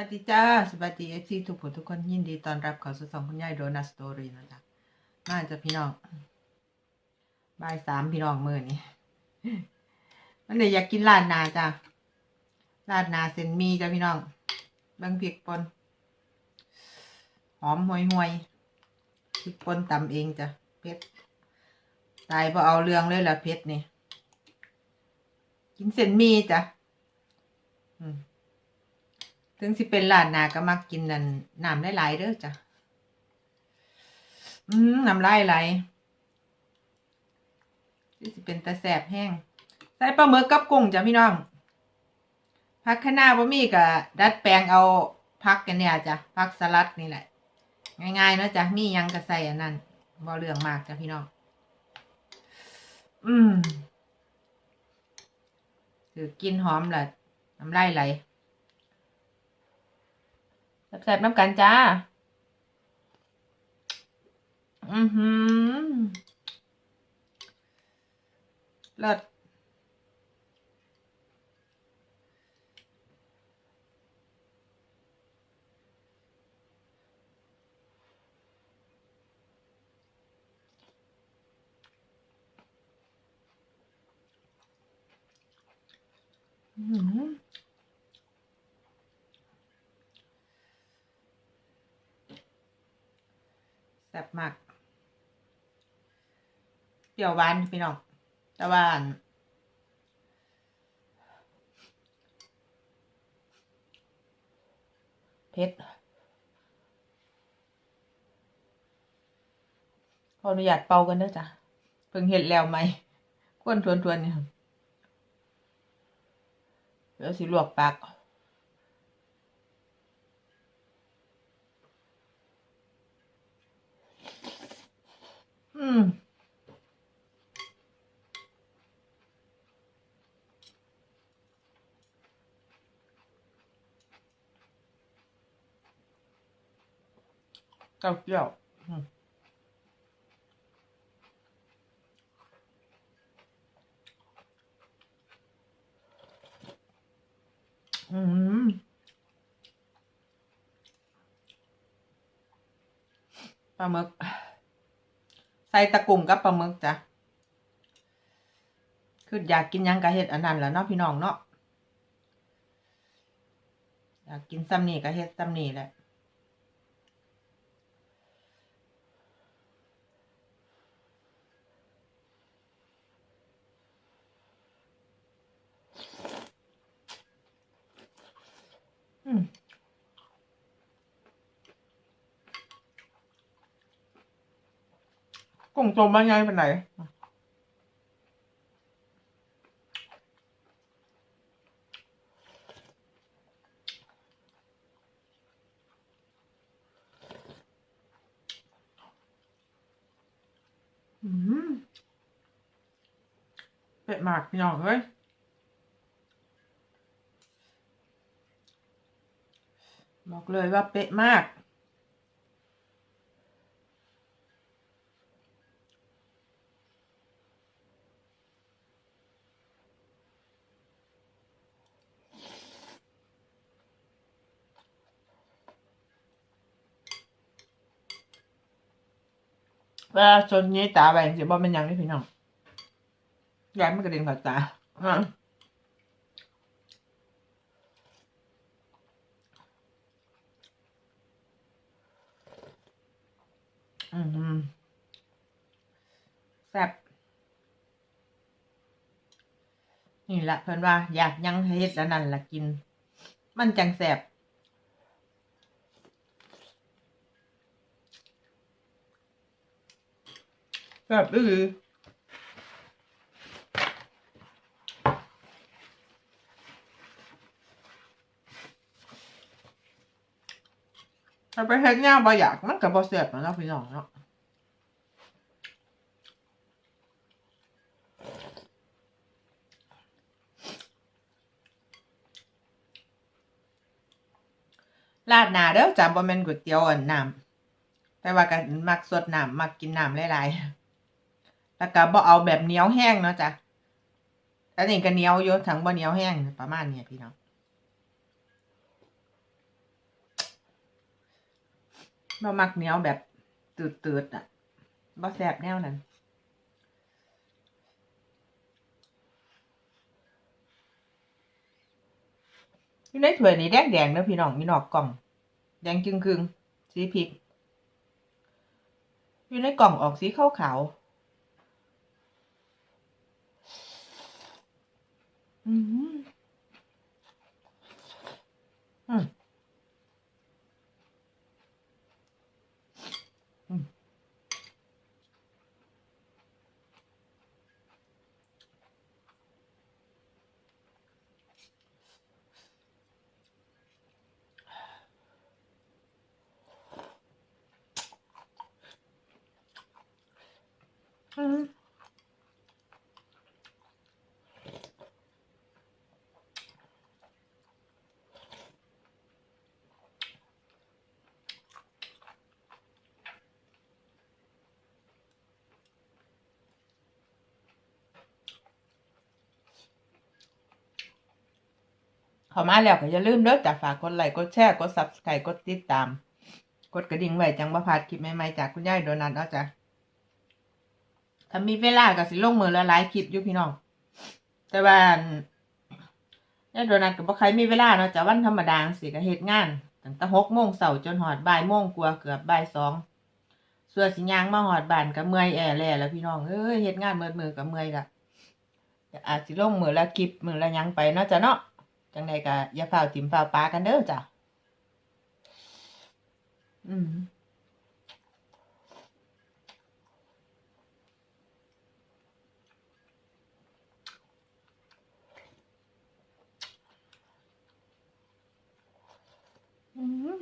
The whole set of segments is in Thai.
วัสดีจ้าสวัสดีเอฟซีทุกผู้ทุกคนยินดีต้อนรับเข้าสู่สองคุณยายโดนัสตอรี่นะจ๊ะมาจะพี่น้องบ่ายสามพี่น้องมือนี่มันเลยอยากกินลาดนาจ้ะลาดนาเส้นมีจ้ะพี่น้องบางพริกป่นหอมห่วยห่วยพริกป่นตำเองจ้ะเผ็ดตายพอเอาเรื่องเลยละเผ็ดนี่กินเส้นมีจ้ะอืม ถึงสิเป็นหลานนาก็มักกินนั่นน้ำหลายๆเด้อจ้ะ อืมน้ำลายไหลนี่สิเป็นตะแสบแห้ง ใส่ปลาหมึกกับกุ้งจ้ะพี่น้องพักข้างหน้าบ่มีก็ดัดแปลงเอาพักกันเนี่ยจ้ะพักสลัดนี่แหละ ง่ายๆเนาะจ้ะมียังก็ใส่อันนั้นบ่เรื่องมากจ้ะพี่น้อง อืมถือกินหอมแหละน้ำลายไหล แซ่บๆน้ำกันจ้า อือหือเลิศอือหื แซ่บมาก เปรี้ยวหวานพี่น้องแต่ว่าอันเผ็ดขออนุญาตเป่ากันเด้อจ้ะ เพิ่งเห็ดแล้วไหมควนทวนๆเนี่ยเดี๋ยวสิลวกปาก อืม เต้าเจี้ยวอืมปลาหมึกใส่ตะกุ่มกับปลาหมึกจ้ะคืออยากกินยังกะเฮ็ดอันนั้นแหล้วเนาะพี่น้องเนาะอยากกินซ้ำนี่กะเฮ็ดซ้ำนี่แหละ กุ้งตัวมันใหญ่ปานไหนเป็ดหมากพี่น้องเฮ้ย บอกเลยว่าเป๊ะมาก เวลาชนนี้ตาไปสิบ่เป็นยังนี่พี่น้องยายมันกระเด็นเข้าตาอะ แซ่บนี่แหละเพื่อนว่า อยากยังเฮ็ดแล้วนั่นละกิน มันจังแซ่บแซ่บอือ ถ้าไปเฮ็ดย่างบ่อยากมันก็บ่แซ่บแหล้วเนาะพี่น้องเนาะราดหน้าเด้อจ้ะบ่แม่นก๋วยเตี๋ยวอันน้ำแต่ว่าก็มักสดน้ำมักกินน้ำหลายๆแล้วก็บ่เอาแบบเหนียวแห้งเนาะจ้ะอันนี้ก็เหนียวอยู่ทั้งบ่เหนียวแห้งประมาณนี้พี่น้อง บ่มักเหนียวแบบตืดๆอะบ่แซ่บแนวนั้นอยู่ในถ้วยนี้แดงแดงๆเด้อพี่น้องมีนอกกล่อง แดงจึงครึงสีพริก อยู่ในกล่องออกสีขาวขาวอืมอืม ข้ามาแล้วก็อย่าลืมเด้อจ้ะฝากกดไลค์กดแชร์กด Subscribe กดติดตาม กดกระดิ่งไว้จังบ่พลาดคลิปใหม่ๆจากคุณยายโดนัทเนาะจ้ะ ถ้ามีเวลาก็สิลงมือละหลายคลิปอยู่พี่น้อง แต่ว่ายายโดนัทก็บ่ใครมีเวลาเนาะจะวันธรรมดาสิก็เฮ็ดงานตั้งแต่6โมงเช้าจนฮอดบ่ายโมงกว่าเกือบบ่ายสองส่วนสิยางมาฮอดบานก็เมื่อยแอแลแล้วพี่น้องเอ้ยเฮ็ดงานเบิดมือก็เมื่อยละอาจสิลงมือละคลิปมือละยังไปเนาะจ้ะเนาะจังใดก็อย่าเฝ้าวถิ่มเฝ้าวปากันเด้อจ้ะอืม อืม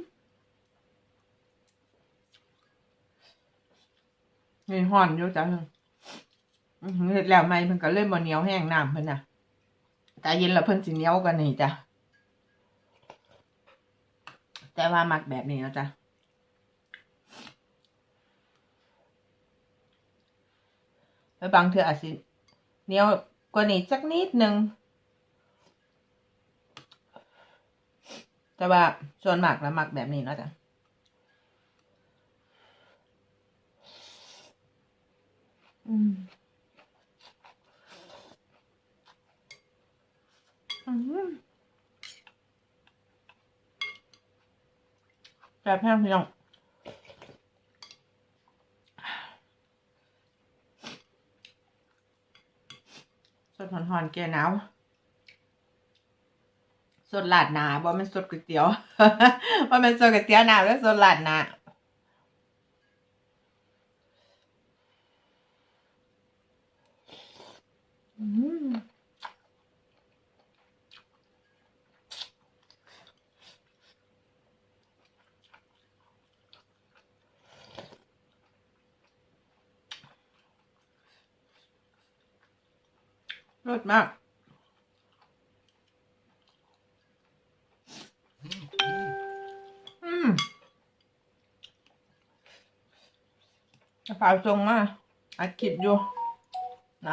นี่ห่อนอยู่จ้ะเฮ็ดแล้วไหมเพิ่นก็เลยบ่เหนียวแห้งน้ำเพิ่นน่ะแต่เย็นแล้วเพิ่นสิเหนียวกว่านี้จ้ะแต่ว่ามักแบบนี้แล้วจ้ะแล้วบางเทื่ออาจสิเหนียวกว่านี้สักนิดนึงแต่ว่าส่วนมากแล้วมักแบบนี้นะจ้ะ อืมอืมแบบแห้งพี่น้องสดหอนๆแก่หนาวสดหลาดหนาบ่มันสดก๋วยเตี๋ยวบ่มันสดก๋วยเตี๋ยวหนาแล้วสดหลาดหนาอืม รสมาก อืมกระเป๋าจงมาอัดคลิปอยู่ ไหน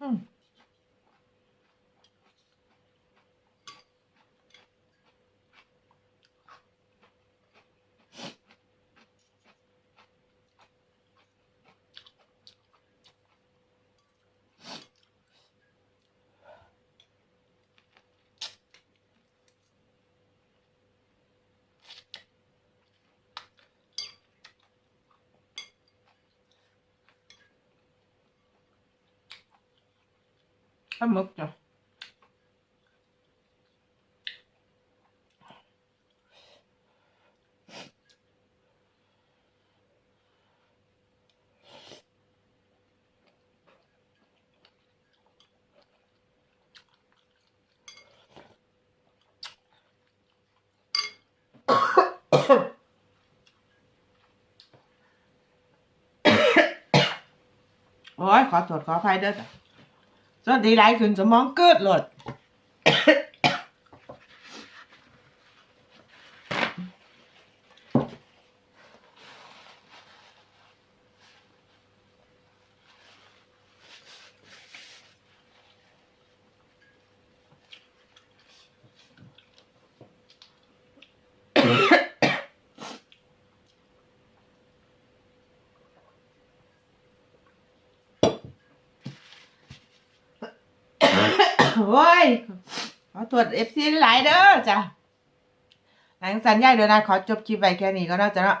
อืม ปลาหมึกจ้ะโอ้ยขอตรวจขออภัยเด้อจ้ะ สวัสดีหลายขึ้นสมองเกิดหลด อ โอ้ยขอตรวจเอฟซีหลายเด้อจ้ะหลังสัญญาเดี๋ยวนะขอจบคลิปไปแค่นี้ก็น่าจะเนาะ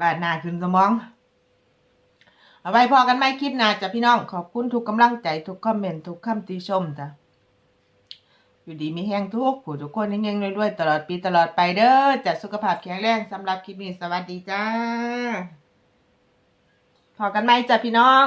ลาดหน้าขึ้นสมอง เอาไว้พอกันไหมคลิปหน้าจ้ะพี่น้อง ขอบคุณทุกกำลังใจทุกคอมเมนต์ทุกคำติชมจ้ะอยู่ดีมีแห้งทุกผู้ทุกคนเฮงๆรวยตลอดปีตลอดไปเด้อจัดสุขภาพแข็งแรงสำหรับคลิปนี้สวัสดีจ้าพอกันไหมจ้ะพี่น้อง